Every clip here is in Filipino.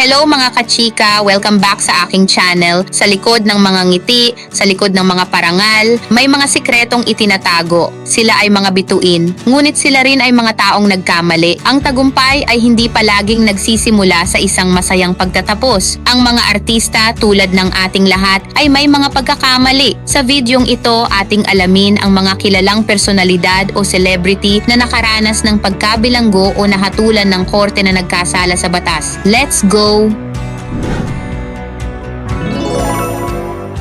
Hello mga kachika! Welcome back sa aking channel. Sa likod ng mga ngiti, sa likod ng mga parangal, may mga sikretong itinatago. Sila ay mga bituin. Ngunit sila rin ay mga taong nagkamali. Ang tagumpay ay hindi palaging nagsisimula sa isang masayang pagtatapos. Ang mga artista tulad ng ating lahat ay may mga pagkakamali. Sa videong ito, ating alamin ang mga kilalang personalidad o celebrity na nakaranas ng pagkabilanggo o nahatulan ng korte na nagkasala sa batas. Let's go! know.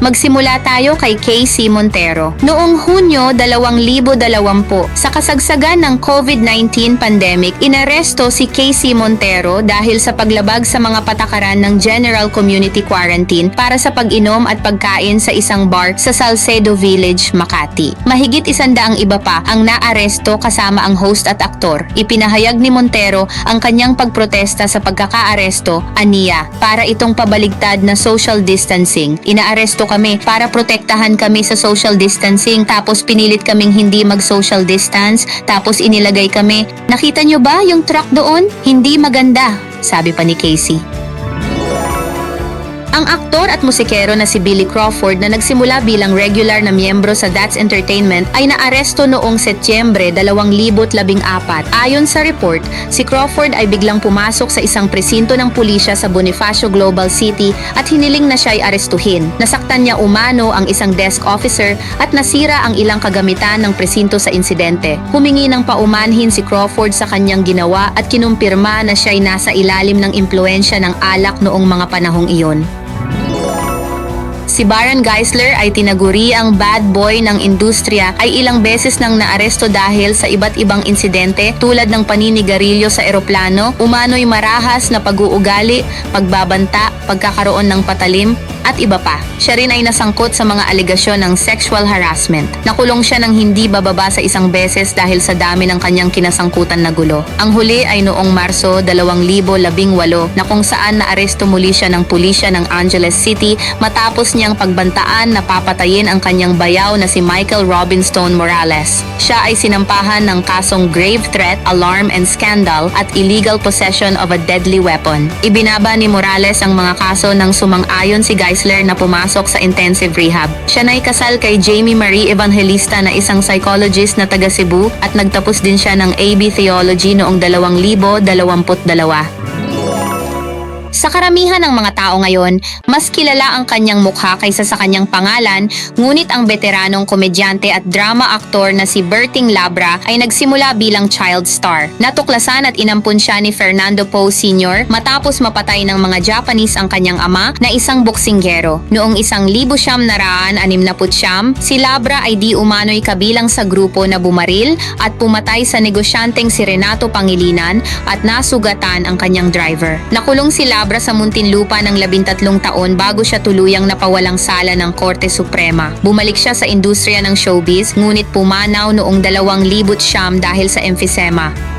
Magsimula tayo kay Casey Montero. Noong Hunyo 2020, sa kasagsagan ng COVID-19 pandemic, inaresto si Casey Montero dahil sa paglabag sa mga patakaran ng General Community Quarantine para sa pag-inom at pagkain sa isang bar sa Salcedo Village, Makati. Mahigit isandaang iba pa ang naaresto kasama ang host at aktor. Ipinahayag ni Montero ang kanyang pagprotesta sa pagkakaaresto, aniya, para itong pabaligtad na social distancing. Inaaresto kami para protektahan kami sa social distancing tapos pinilit kaming hindi mag-social distance tapos inilagay kami. Nakita nyo ba yung truck doon? Hindi maganda, sabi pa ni Casey. Ang aktor at musikero na si Billy Crawford na nagsimula bilang regular na miyembro sa That's Entertainment ay naaresto noong Setyembre 2014. Ayon sa report, si Crawford ay biglang pumasok sa isang presinto ng pulisya sa Bonifacio Global City at hiniling na siya ay arestuhin. Nasaktan niya umano ang isang desk officer at nasira ang ilang kagamitan ng presinto sa insidente. Humingi ng paumanhin si Crawford sa kanyang ginawa at kinumpirma na siya ay nasa ilalim ng impluensya ng alak noong mga panahong iyon. Si Baron Geisler ay tinaguri ang bad boy ng industriya ay ilang beses nang naaresto dahil sa iba't ibang insidente tulad ng paninigarilyo sa eroplano, umano'y marahas na pag-uugali, pagbabanta, pagkakaroon ng patalim, at iba pa. Siya rin ay nasangkot sa mga alegasyon ng sexual harassment. Nakulong siya ng hindi bababa sa isang beses dahil sa dami ng kanyang kinasangkutan na gulo. Ang huli ay noong Marso 2018 na kung saan naaresto muli siya ng pulisya ng Angeles City matapos niyang pagbantaan na papatayin ang kanyang bayaw na si Michael Robinstone Morales. Siya ay sinampahan ng kasong grave threat, alarm and scandal at illegal possession of a deadly weapon. Ibinaba ni Morales ang mga kaso ng sumang-ayon si Geisler na pumasok sa intensive rehab. Siya na'y kasal kay Jamie Marie Evangelista na isang psychologist na taga Cebu at nagtapos din siya ng AB Theology noong 2022. Sa karamihan ng mga tao ngayon, mas kilala ang kanyang mukha kaysa sa kanyang pangalan, ngunit ang veteranong komedyante at drama aktor na si Berting Labra ay nagsimula bilang child star. Natuklasan at inampun siya ni Fernando Poe Sr. matapos mapatay ng mga Japanese ang kanyang ama na isang boksinggero. Noong isang libo siyam naraan anim na putsyam, si Labra ay di umano'y kabilang sa grupo na bumaril at pumatay sa negosyanteng si Renato Pangilinan at nasugatan ang kanyang driver. Nakulong si Labra sa Muntinlupa ng labintatlong taon bago siya tuluyang napawalang sala ng Korte Suprema. Bumalik siya sa industriya ng showbiz ngunit pumanaw noong 2009 dahil sa emphysema.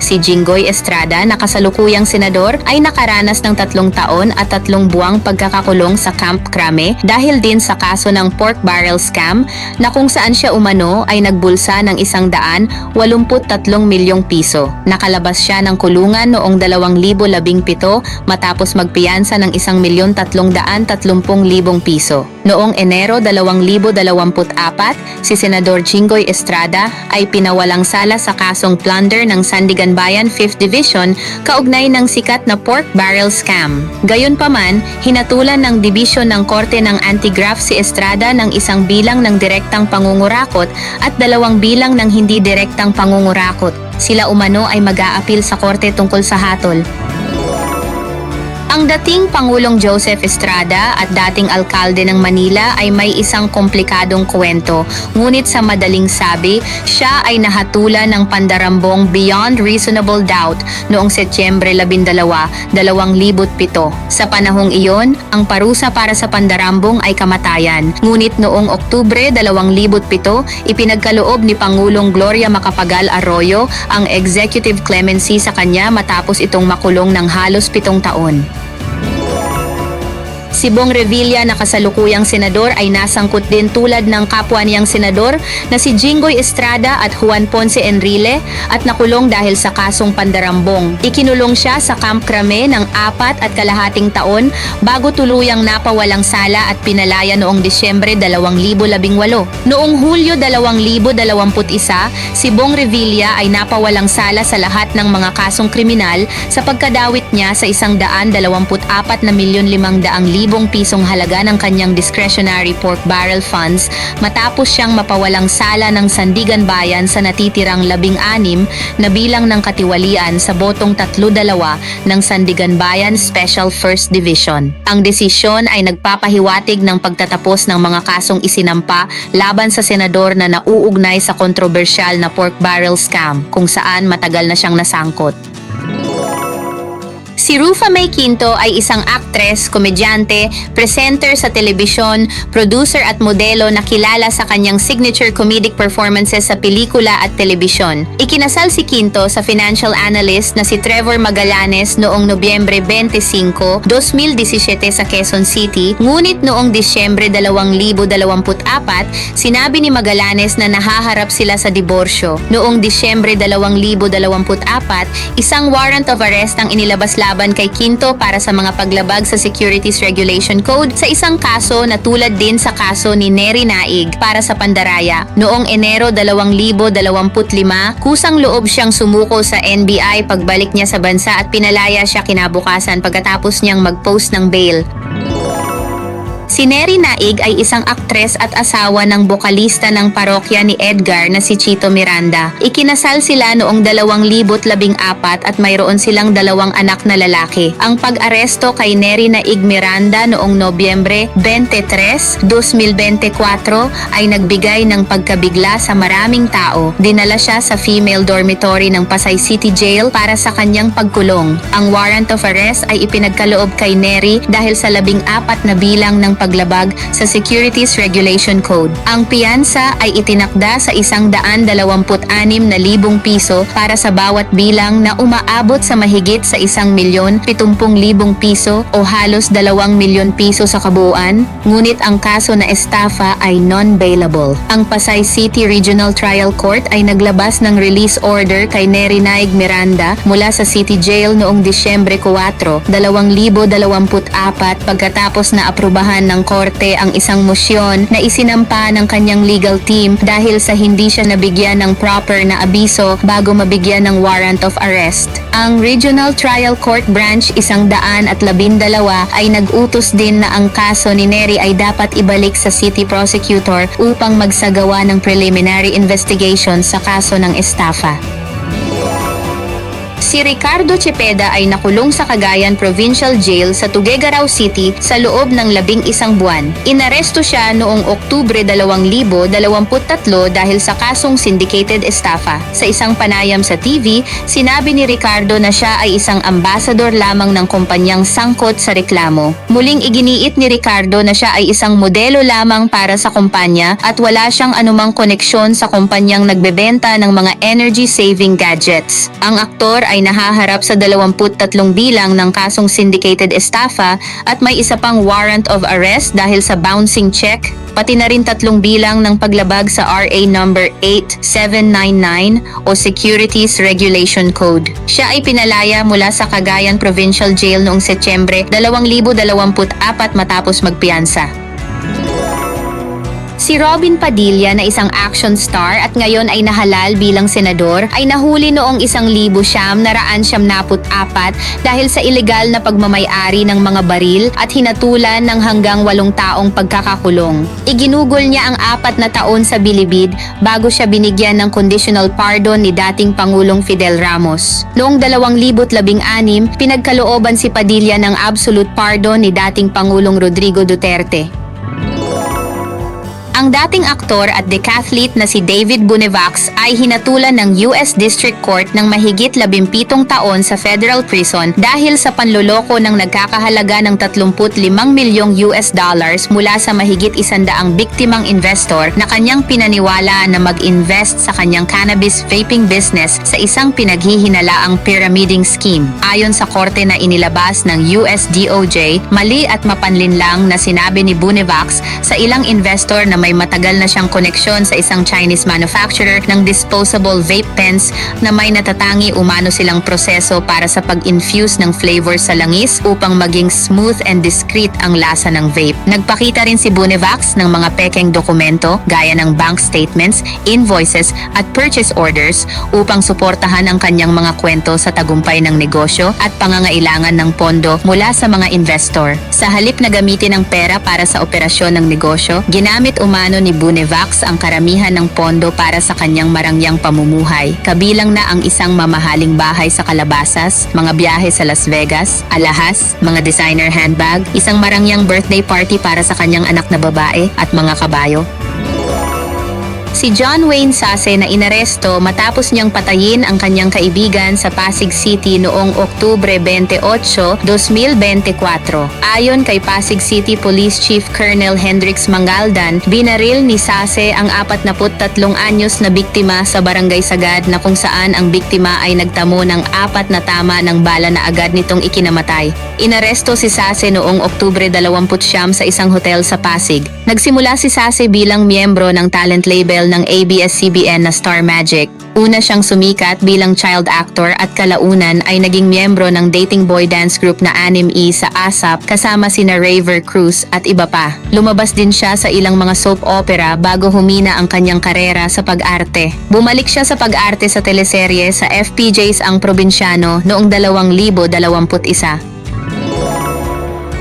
Si Jinggoy Estrada na kasalukuyang senador ay nakaranas ng tatlong taon at tatlong buwang pagkakakulong sa Camp Crame dahil din sa kaso ng pork barrel scam na kung saan siya umano ay nagbulsa ng isang daan 83 milyong piso. Nakalabas siya ng kulungan noong 2017 matapos magpiyansa ng isang milyon tatlong daan tatlumpung libong piso. Noong Enero 2024, si Senador Jinggoy Estrada ay pinawalang sala sa kasong plunder ng Sandigan Bayan 5th Division kaugnay ng sikat na pork barrel scam. Gayunpaman, hinatulan ng dibisyon ng Korte ng Anti-Graft si Estrada ng isang bilang ng direktang pangungurakot at dalawang bilang ng hindi direktang pangungurakot. Sila umano ay mag-aapil sa korte tungkol sa hatol. Ang dating Pangulong Joseph Estrada at dating alkalde ng Manila ay may isang komplikadong kwento. Ngunit sa madaling sabi, siya ay nahatulan ng pandarambong beyond reasonable doubt noong Setyembre 12, 2007. Sa panahong iyon, ang parusa para sa pandarambong ay kamatayan. Ngunit noong Oktubre 2007, ipinagkaloob ni Pangulong Gloria Macapagal Arroyo ang executive clemency sa kanya matapos itong makulong ng halos pitong taon. Si Bong Revilla na kasalukuyang senador ay nasangkot din tulad ng kapwa niyang senador na si Jinggoy Estrada at Juan Ponce Enrile at nakulong dahil sa kasong pandarambong. Ikinulong siya sa Camp Crame ng apat at kalahating taon bago tuluyang napawalang sala at pinalaya noong Disyembre 2018. Noong Hulyo 2021, si Bong Revilla ay napawalang sala sa lahat ng mga kasong kriminal sa pagkadawit niya sa isang daan 24 na milyon limang daang libong pisong halaga ng kanyang discretionary pork barrel funds matapos siyang mapawalang sala ng Sandigan Bayan sa natitirang labing anim na bilang ng katiwalian sa botong tatlo dalawa ng Sandigan Bayan Special First Division. Ang desisyon ay nagpapahiwatig ng pagtatapos ng mga kasong isinampa laban sa senador na nauugnay sa kontrobersyal na pork barrel scam kung saan matagal na siyang nasangkot. Si Rufa May Quinto ay isang aktres, komedyante, presenter sa telebisyon, producer at modelo na kilala sa kanyang signature comedic performances sa pelikula at telebisyon. Ikinasal si Quinto sa financial analyst na si Trevor Magallanes noong Nobyembre 25, 2017 sa Quezon City, ngunit noong Disyembre 2024, sinabi ni Magallanes na nahaharap sila sa diborsyo. Noong Disyembre 2024, isang warrant of arrest ang inilabas laban kay Quinto para sa mga paglabag sa Securities Regulation Code sa isang kaso na tulad din sa kaso ni Neri Naig para sa pandaraya. Noong Enero 2025, kusang loob siyang sumuko sa NBI pagbalik niya sa bansa at pinalaya siya kinabukasan pagkatapos niyang mag-post ng bail. Si Neri Naig ay isang aktres at asawa ng bokalista ng parokya ni Edgar na si Chito Miranda. Ikinasal sila noong 2014 at mayroon silang dalawang anak na lalaki. Ang pag-aresto kay Neri Naig Miranda noong Nobyembre 23, 2024 ay nagbigay ng pagkabigla sa maraming tao. Dinala siya sa female dormitory ng Pasay City Jail para sa kanyang pagkulong. Ang warrant of arrest ay ipinagkaloob kay Neri dahil sa labing apat na bilang ng paglabag sa Securities Regulation Code. Ang piyansa ay itinakda sa isang daan dalawamput anim na libong piso para sa bawat bilang na umaabot sa mahigit sa isang milyon pitumpung libong piso o halos dalawang milyon piso sa kabuuan, ngunit ang kaso na estafa ay non-bailable. Ang Pasay City Regional Trial Court ay naglabas ng release order kay Neri Naig Miranda mula sa City Jail noong Disyembre 4, 2024 pagkatapos na aprubahan ng korte ang isang mosyon na isinampa ng kanyang legal team dahil sa hindi siya nabigyan ng proper na abiso bago mabigyan ng warrant of arrest. Ang Regional Trial Court Branch isang daan at labindalawa ay nag-utos din na ang kaso ni Neri ay dapat ibalik sa city prosecutor upang magsagawa ng preliminary investigation sa kaso ng estafa. Si Ricardo Cepeda ay nakulong sa Cagayan Provincial Jail sa Tuguegarao City sa loob ng labing isang buwan. Inaresto siya noong Oktubre 2023 dahil sa kasong syndicated estafa. Sa isang panayam sa TV, sinabi ni Ricardo na siya ay isang ambasador lamang ng kumpanyang sangkot sa reklamo. Muling iginiit ni Ricardo na siya ay isang modelo lamang para sa kumpanya at wala siyang anumang koneksyon sa kumpanyang nagbebenta ng mga energy-saving gadgets. Ang aktor ay nahaharap sa 23 bilang ng kasong syndicated estafa at may isa pang warrant of arrest dahil sa bouncing check, pati na rin tatlong bilang ng paglabag sa RA number 8799 o Securities Regulation Code. Siya ay pinalaya mula sa Cagayan Provincial Jail noong Setyembre 2024 matapos magpiyansa. Si Robin Padilla na isang action star at ngayon ay nahalal bilang senador ay nahuli noong isang libo siyam na raan siyam naput apat dahil sa ilegal na pagmamayari ng mga baril at hinatulan ng hanggang walong taong pagkakakulong. Iginugol niya ang apat na taon sa bilibid bago siya binigyan ng conditional pardon ni dating Pangulong Fidel Ramos. Noong 2016, pinagkalooban si Padilla ng absolute pardon ni dating Pangulong Rodrigo Duterte. Ang dating aktor at decathlete na si David Bunevax ay hinatulan ng US District Court ng mahigit 17 taon sa federal prison dahil sa panloloko ng nagkakahalaga ng 35 milyong US dollars mula sa mahigit isandaang biktimang investor na kanyang pinaniwala na mag-invest sa kanyang cannabis vaping business sa isang pinaghihinalaang pyramiding scheme. Ayon sa korte na inilabas ng US DOJ, mali at mapanlinlang na sinabi ni Bunevax sa ilang investor na may matagal na siyang koneksyon sa isang Chinese manufacturer ng disposable vape pens na may natatangi umano silang proseso para sa pag-infuse ng flavor sa langis upang maging smooth and discreet ang lasa ng vape. Nagpakita rin si Bunevax ng mga pekeng dokumento gaya ng bank statements, invoices at purchase orders upang suportahan ang kanyang mga kwento sa tagumpay ng negosyo at pangangailangan ng pondo mula sa mga investor. Sa halip na gamitin ang pera para sa operasyon ng negosyo, ginamit umano ni Bunevax ang karamihan ng pondo para sa kanyang marangyang pamumuhay, kabilang na ang isang mamahaling bahay sa Calabasas, mga biyahe sa Las Vegas, alahas, mga designer handbag, isang marangyang birthday party para sa kanyang anak na babae at mga kabayo. Si John Wayne Sase na inaresto matapos niyang patayin ang kanyang kaibigan sa Pasig City noong Oktubre 28, 2024. Ayon kay Pasig City Police Chief Colonel Hendrix Mangaldan, binaril ni Sase ang 43 anyos na biktima sa Barangay Sagad na kung saan ang biktima ay nagtamo ng apat na tama ng bala na agad nitong ikinamatay. Inaresto si Sase noong Oktubre 29 sa isang hotel sa Pasig. Nagsimula si Sase bilang miyembro ng talent label ng ABS-CBN na Star Magic. Una siyang sumikat bilang child actor at kalaunan ay naging miyembro ng dating boy dance group na Anim E sa ASAP kasama sina Raver Cruz at iba pa. Lumabas din siya sa ilang mga soap opera bago humina ang kanyang karera sa pag-arte. Bumalik siya sa pag-arte sa teleserye sa FPJs ang Probinsyano noong 2021.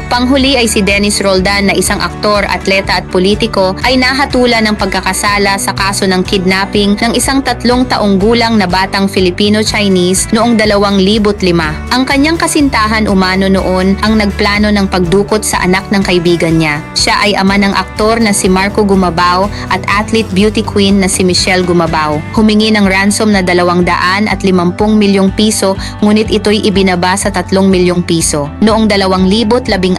Panghuli ay si Dennis Roldan na isang aktor, atleta at politiko ay nahatulan ng pagkakasala sa kaso ng kidnapping ng isang tatlong taong gulang na batang Filipino-Chinese noong 2005. Ang kanyang kasintahan umano noon ang nagplano ng pagdukot sa anak ng kaibigan niya. Siya ay ama ng aktor na si Marco Gumabao at athlete beauty queen na si Michelle Gumabao. Humingi ng ransom na 200 at 50 milyong piso ngunit ito'y ibinaba sa 3 milyong piso. Noong 2014,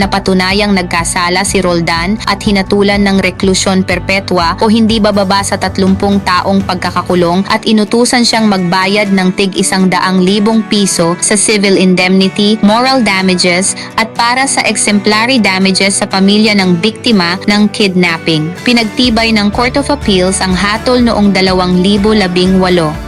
napatunayang nagkasala si Roldan at hinatulan ng reklusyon perpetua o hindi bababa sa 30 taong pagkakakulong at inutusan siyang magbayad ng tig isang daang libong piso sa civil indemnity, moral damages at para sa exemplary damages sa pamilya ng biktima ng kidnapping. Pinagtibay ng Court of Appeals ang hatol noong 2018.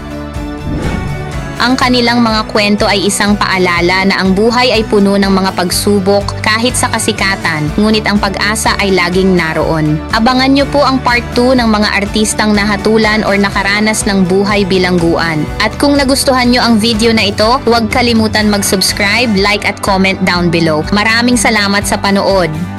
Ang kanilang mga kwento ay isang paalala na ang buhay ay puno ng mga pagsubok kahit sa kasikatan, ngunit ang pag-asa ay laging naroon. Abangan nyo po ang part 2 ng mga artistang nahatulan or nakaranas ng buhay bilangguan. At kung nagustuhan nyo ang video na ito, huwag kalimutan mag-subscribe, like at comment down below. Maraming salamat sa panood!